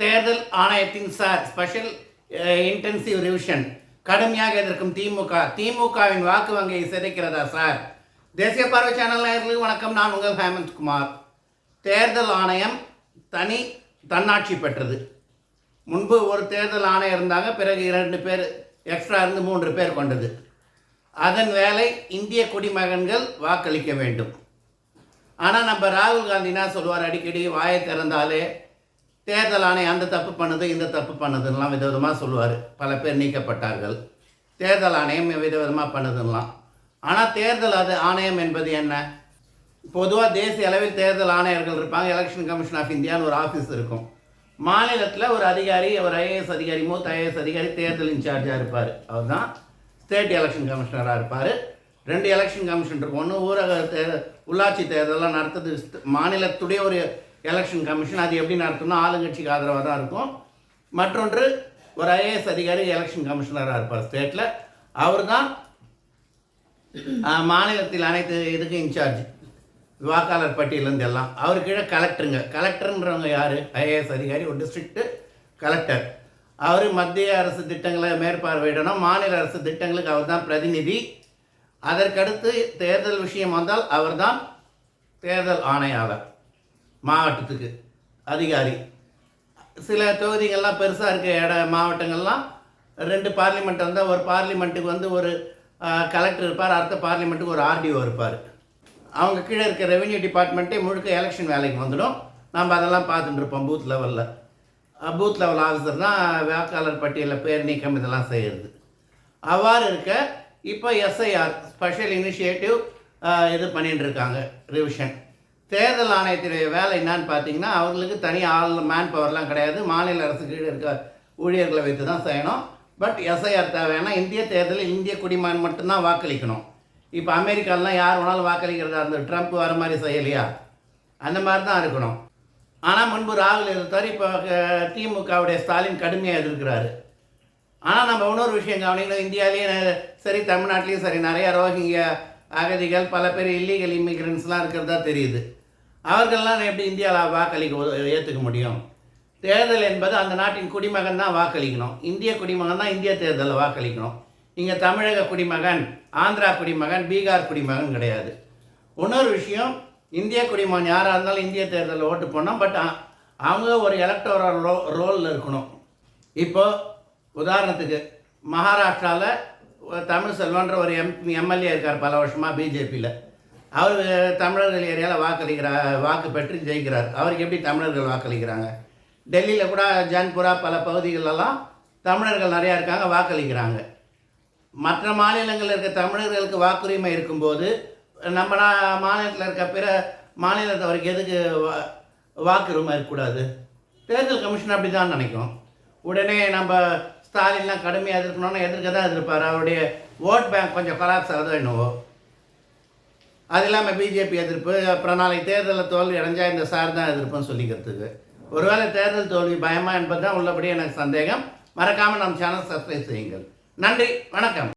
தேர்தல் ஆணையத்தின் sir special intensive revision கடுமையாக எதிர்க்கும் திமுக. திமுகவின் வாக்கு வங்கியை சிதைக்கிறதா சார்? தேசிய பார்வை சேனல் நேயர்களுக்கு வணக்கம். நான் உங்கள் ஹேமந்த் குமார். தேர்தல் ஆணையம் தனி தன்னாட்சி பெற்றது. முன்பு ஒரு தேர்தல் ஆணையம் இருந்தாங்க பிறகு இரண்டு பேர் எக்ஸ்ட்ரா இருந்து மூன்று பேர் கொண்டது. அதன் வேலை இந்திய குடிமகன்கள் வாக்களிக்க வேண்டும். ஆனால் நம்ம ராகுல் காந்தினா சொல்லுவார் அடிக்கடி வாயை திறந்தாலே தேர்தல் ஆணையம் அந்த தப்பு பண்ணுது இந்த தப்பு பண்ணுதுன்னெலாம் விதவிதமாக சொல்லுவார். பல பேர் நீக்கப்பட்டார்கள். தேர்தல் ஆணையம் விதவிதமாக பண்ணுதுன்னெலாம். ஆனால் தேர்தல் அது ஆணையம் என்பது என்ன? பொதுவாக தேசிய அளவில் தேர்தல் ஆணையர்கள் இருப்பாங்க. எலெக்ஷன் கமிஷன் ஆஃப் இந்தியான்னு ஒரு ஆஃபீஸ் இருக்கும். மாநிலத்தில் ஒரு அதிகாரி ஒரு ஐஏஎஸ் அதிகாரி மூத்த ஐஏஎஸ் அதிகாரி தேர்தல் இன்சார்ஜாக இருப்பார். அவர் தான் ஸ்டேட் எலெக்ஷன் கமிஷனராக இருப்பார். ரெண்டு எலெக்ஷன் கமிஷன் இருக்கும். ஒன்று ஊரக தே உள்ளாட்சி தேர்தலெலாம் நடத்துறது மாநிலத்துடைய ஒரு எலெக்ஷன் கமிஷன் அது எப்படி நடத்தணும் ஆளுங்கட்சிக்கு ஆதரவாக தான் இருக்கும். மற்றொன்று ஒரு ஐஏஎஸ் அதிகாரி எலெக்ஷன் கமிஷனராக இருப்பார் ஸ்டேட்டில் அவர் தான் மாநிலத்தில் அனைத்து இதுக்கும் இன்சார்ஜ். வாக்காளர் பட்டியலேருந்து எல்லாம். அவர் கீழே கலெக்டருங்க. கலெக்டர்ன்றவங்க யார்? ஐஏஎஸ் அதிகாரி ஒரு டிஸ்ட்ரிக்ட்டு கலெக்டர் அவர் மத்திய அரசு திட்டங்களை மேற்பார்வையிடணும். மாநில அரசு திட்டங்களுக்கு அவர் தான் பிரதிநிதி. அதற்கடுத்து தேர்தல் விஷயம் வந்தால் அவர்தான் தேர்தல் ஆணையாளர். மாவட்டத்துக்கு அதிகாரி. சில தொகுதிகள்லாம் பெருசாக இருக்க இட மாவட்டங்கள்லாம் ரெண்டு பார்லிமெண்ட் வந்தால் ஒரு பார்லிமெண்ட்டுக்கு வந்து ஒரு கலெக்டர் இருப்பார் அடுத்த பார்லிமெண்ட்டுக்கு ஒரு ஆர்டிஓ இருப்பார். அவங்க கீழே இருக்க ரெவென்யூ டிபார்ட்மெண்ட்டே முழுக்க எலெக்ஷன் வேலைக்கு வந்துடும். நம்ம அதெல்லாம் பார்த்துட்டு இருப்போம் பூத் லெவலில் பூத் லெவல் ஆஃபீஸர் தான் வாக்காளர் பட்டியலில் பேர் நீக்கம் இதெல்லாம் செய்கிறது அவ்வாறு இருக்க இப்போ எஸ்ஐஆர் ஸ்பெஷல் இனிஷியேட்டிவ் இது பண்ணிட்டு இருக்காங்க ரிவிஷன் தேர்தல் ஆணையத்தினுடைய வேலை என்னன்னு பார்த்தீங்கன்னா அவங்களுக்கு தனி ஆள் மேன் பவர்லாம் கிடையாது. மாநில அரசு கீழே இருக்க ஊழியர்களை வைத்து தான் செய்யணும். பட் எஸ்ஐஆர் தேவைன்னா இந்திய தேர்தலில் இந்திய குடிமகன் மட்டும்தான் வாக்களிக்கணும். இப்போ அமெரிக்காலாம் யார் வேணாலும் வாக்களிக்கிறதா இருந்தது ட்ரம்ப் வர மாதிரி செய்யலையா? அந்த மாதிரி தான் இருக்கணும். ஆனால் முன்பு ராகுல் எதிர்த்தார் இப்போ திமுகவுடைய ஸ்டாலின் கடுமையாக எதிர்க்கிறாரு. ஆனால் நம்ம இன்னொரு விஷயம் கவனிக்கணும். இந்தியாவிலேயே சரி தமிழ்நாட்டிலையும் சரி நிறையா ரோஹிங்கியா அகதிகள் பல பேர் இல்லீகல் இமிகிரண்ட்ஸ்லாம் இருக்கிறதா தெரியுது. அவர்கள்லாம் எப்படி இந்தியாவில் வாக்களிக்க ஏற்றுக்க முடியும்? தேர்தல் என்பது அந்த நாட்டின் குடிமகன் தான் வாக்களிக்கணும். இந்திய குடிமகன் தான் இந்திய தேர்தலில் வாக்களிக்கணும். இங்கே தமிழக குடிமகன் ஆந்திரா குடிமகன் பீகார் குடிமகன் கிடையாது. இன்னொரு விஷயம் இந்திய குடிமகன் யாராக இருந்தாலும் இந்திய தேர்தலில் ஓட்டு போனோம் பட் அவங்க ஒரு எலக்டோரல் ரோ ரோலில் இருக்கணும். இப்போது உதாரணத்துக்கு மகாராஷ்டிராவில் தமிழ் செல்வன்ற ஒரு எம் எம்எல்ஏ இருக்கார் பல வருஷமாக பிஜேபியில் அவர் தமிழர்கள் ஏரியாவில் வாக்களிக்கிறார் வாக்கு பெற்று ஜெயிக்கிறார். அவருக்கு எப்படி தமிழர்கள் வாக்களிக்கிறாங்க? டெல்லியில் கூட ஜான்புரா பல பகுதிகளெல்லாம் தமிழர்கள் நிறையா இருக்காங்க வாக்களிக்கிறாங்க. மற்ற மாநிலங்களில் இருக்க தமிழர்களுக்கு வாக்குரிமை இருக்கும்போது நம்ம மாநிலத்தில் இருக்க பிற மாநிலத்தவருக்கு எதுக்கு வா- வாக்குரிமை இருக்கக்கூடாது? தேர்தல் கமிஷன் அப்படி தான் நினைக்கும். உடனே நம்ம ஸ்டாலின்லாம் கடுமையாக எதிர்க்கணும்னு எதிர்க்க தான் எதிர்ப்பார் அவருடைய ஓட் பேங்க் கொஞ்சம் கொலாப்ஸ் ஆகுதோ என்னவோ. அது இல்லாமல் பிஜேபி எதிர்ப்பு அப்புறம் நாளைக்கு தேர்தலில் தோல்வி அடைஞ்சால் இந்த சார் தான் எதிர்ப்புன்னு சொல்லிக்கிறதுக்கு. ஒருவேளை தேர்தல் தோல்வி பயமா என்பது தான் உள்ளபடி எனக்கு சந்தேகம். மறக்காமல் நம் சேனல் சப்ஸ்கிரைப் செய்யுங்கள். நன்றி வணக்கம்.